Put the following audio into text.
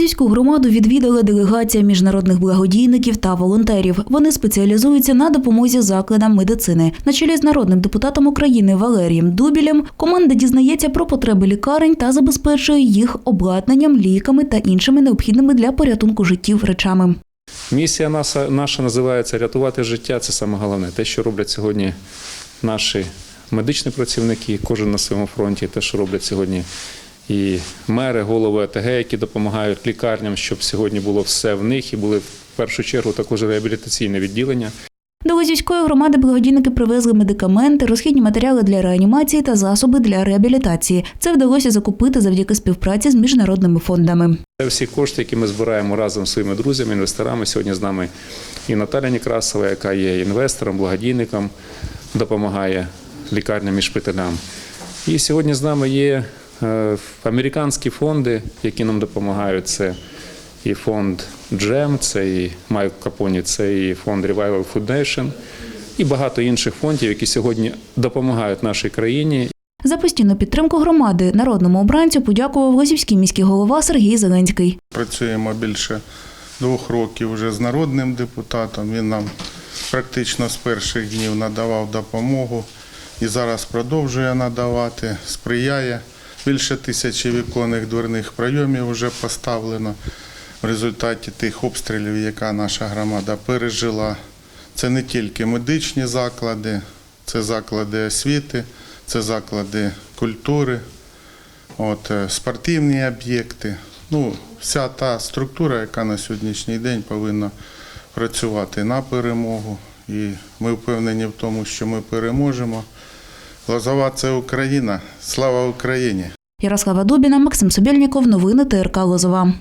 Лозівську громаду відвідала делегація міжнародних благодійників та волонтерів. Вони спеціалізуються на допомозі закладам медицини. На чолі з народним депутатом України Валерієм Дубілем команда дізнається про потреби лікарень та забезпечує їх обладнанням, ліками та іншими необхідними для порятунку життів речами. Місія наша, наша називається рятувати життя. Це саме головне. Те, що роблять сьогодні наші медичні працівники, кожен на своєму фронті, те, що роблять сьогодні і мери, голови АТГ, які допомагають лікарням, щоб сьогодні було все в них і були в першу чергу також реабілітаційне відділення. До Лозівської громади благодійники привезли медикаменти, розхідні матеріали для реанімації та засоби для реабілітації. Це вдалося закупити завдяки співпраці з міжнародними фондами. Це всі кошти, які ми збираємо разом з своїми друзями, інвесторами. Сьогодні з нами і Наталя Некрасова, яка є інвестором, благодійником, допомагає лікарням і шпиталям. І сьогодні з нами є американські фонди, які нам допомагають. Це і фонд Джем, це і Майк Капоні, це і фонд Revival Foundation, і багато інших фондів, які сьогодні допомагають нашій країні За постійну підтримку громади народному обранцю подякував Лозівський міський голова Сергій Зеленський. Працюємо більше двох років вже з народним депутатом. Він нам практично з перших днів надавав допомогу і зараз продовжує надавати, сприяє. Більше тисячі віконних дверних прийомів вже поставлено в результаті тих обстрілів, яка наша громада пережила. Це не тільки медичні заклади, це заклади освіти, це заклади культури, от, е, спортивні об'єкти. Ну, вся та структура, яка на сьогоднішній день повинна працювати на перемогу. І ми впевнені в тому, що ми переможемо. Лозова це Україна. Слава Україні! Ярослава Дубіна, Максим Собєльніков. Новини ТРК Лозова.